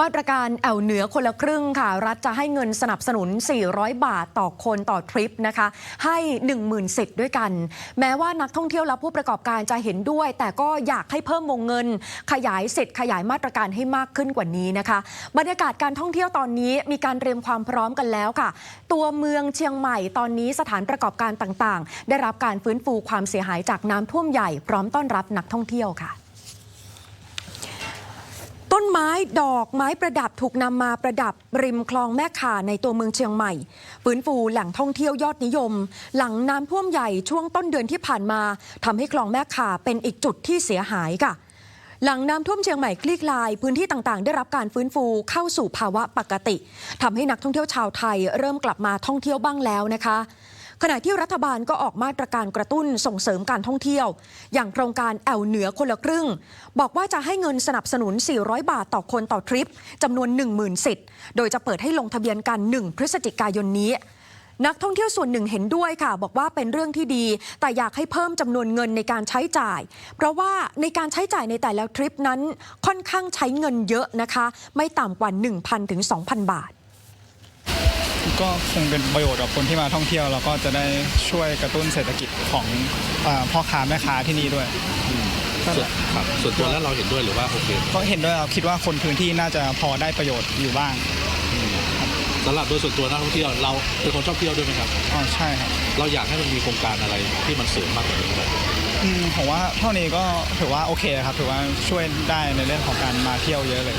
มาตรการแอวเหนือคนละครึ่งค่ะ รัฐจะให้เงินสนับสนุน 400 บาทต่อคนต่อทริปนะคะ ให้ 10,000สิทธิ์ด้วยกัน แม้ว่านักท่องเที่ยวและผู้ประกอบการจะเห็นด้วย แต่ก็อยากให้เพิ่มวงเงิน ขยายสิทธิ์ขยายมาตรการให้มากขึ้นกว่านี้นะคะ บรรยากาศการท่องเที่ยวตอนนี้มีการเตรียมความพร้อมกันแล้วค่ะ ตัวเมืองเชียงใหม่ตอนนี้สถานประกอบการต่างๆ ได้รับการฟื้นฟูความเสียหายจากน้ำท่วมใหญ่พร้อมต้อนรับนักท่องเที่ยวค่ะ ต้นไม้ดอกไม้ประดับถูกนำมาประดับริมคลองแม่ข่าในตัวเมืองเชียงใหม่ฟื้นฟูแหล่งท่องเที่ยวยอดนิยม หลังน้ำท่วมใหญ่ช่วงต้นเดือนที่ผ่านมาทำให้คลองแม่ข่าเป็นอีกจุดที่เสียหายค่ะ หลังน้ำท่วมเชียงใหม่คลี่คลาย พื้นที่ต่างๆ ได้รับการฟื้นฟูเข้าสู่ภาวะปกติทำให้นักท่องเที่ยวชาวไทยเริ่มกลับมาท่องเที่ยวบ้างแล้วนะคะ ขณะที่รัฐบาลก็ออกมาตรการกระตุ้นส่งเสริมการท่องเที่ยว อย่างโครงการแอวเหนือคนละครึ่ง บอกว่าจะให้เงินสนับสนุน 400 บาทต่อคนต่อทริปจำนวน 10,000สิทธิ์โดยจะเปิดให้ลงทะเบียนกัน 1 พฤศจิกายนนี้นักท่องเที่ยวส่วนหนึ่งเห็นด้วยค่ะ บอกว่าเป็นเรื่องที่ดี แต่อยากให้เพิ่มจำนวนเงินในการใช้จ่าย เพราะว่าในการใช้จ่ายในแต่ละทริปนั้นค่อนข้างใช้เงินเยอะนะคะ ไม่ต่ำกว่า 1,000ถึง2,000 บาท ก็คงเป็นประโยชน์กับคนที่มาท่องเที่ยว แล้วก็จะได้ช่วยกระตุ้นเศรษฐกิจของเออพ่อค้าแม่ค้าที่นี่ด้วยก็ส่วนครับส่วนตัวแล้วเราเห็นด้วยหรือว่าโอเคก็เห็นด้วยครับคิดว่าคนพื้นที่น่าจะพอได้ประโยชน์อยู่บ้างสำหรับโดยส่วนตัวนักท่องเที่ยวเราเป็นคนชอบเที่ยวด้วยไหมครับ อ๋อใช่ครับเราอยากให้มันมีโครงการอะไรที่มันเสริมมากกว่านี้ไหมอืมผมว่าเท่านี้ก็ถือว่าโอเคครับถือว่าช่วยได้ในเรื่องของการมาเที่ยวเยอะเลย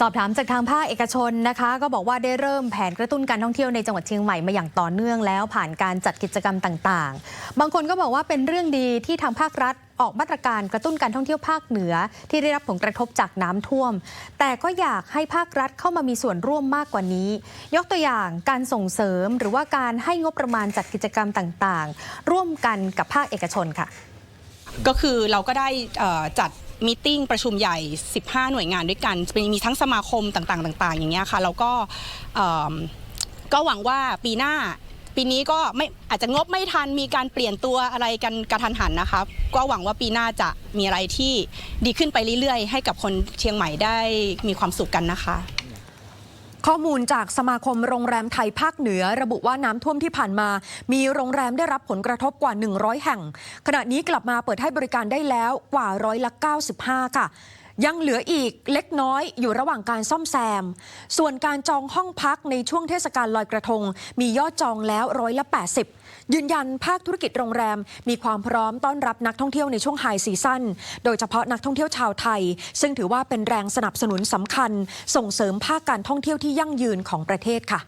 สอบถามจากทางภาคเอกชนนะคะ ก็บอกว่าได้เริ่มแผนกระตุ้นการท่องเที่ยวในจังหวัดเชียงใหม่มาอย่างต่อเนื่องแล้ว ผ่านการจัดกิจกรรมต่างๆ บางคนก็บอกว่าเป็นเรื่องดีที่ทางภาครัฐออกมาตรการกระตุ้นการท่องเที่ยวภาคเหนือ ที่ได้รับผลกระทบจากน้ำท่วม แต่ก็อยากให้ภาครัฐเข้ามามีส่วนร่วมมากกว่านี้ ยกตัวอย่างการส่งเสริมหรือว่าการให้งบประมาณจัดกิจกรรมต่างๆ ร่วมกันกับภาคเอกชนค่ะ ก็คือเราก็ได้จัด มีติ้งประชุมใหญ่ 15 หน่วยงานด้วยกันมีทั้งสมาคมต่างๆต่าง ๆ อย่างเงี้ยค่ะแล้วก็ก็หวังว่าปีหน้าปีนี้ก็ไม่อาจจะงบไม่ทันมีการเปลี่ยนตัวอะไรกันกระทันหันนะคะก็หวังว่าปีหน้าจะมีอะไรที่ดีขึ้นไปเรื่อยๆ ให้กับคนเชียงใหม่ได้มีความสุขกันนะคะ ข้อมูลจากสมาคมโรงแรมไทยภาคเหนือ ระบุว่าน้ำท่วมที่ผ่านมา มีโรงแรมได้รับผลกระทบกว่า 100 แห่ง ขณะนี้กลับมาเปิดให้บริการได้แล้วกว่าร้อยละ 95 ค่ะ ยังเหลืออีกเล็กน้อยอยู่ระหว่างการซ่อมแซม ส่วนการจองห้องพักในช่วงเทศกาลลอยกระทง มียอดจองแล้วร้อยละ 80 ยืนยันภาคธุรกิจโรงแรม มีความพร้อมต้อนรับนักท่องเที่ยวในช่วงไฮซีซั่น โดยเฉพาะนักท่องเที่ยวชาวไทย ซึ่งถือว่าเป็นแรงสนับสนุนสำคัญ ส่งเสริมภาคการท่องเที่ยวที่ยั่งยืนของประเทศค่ะ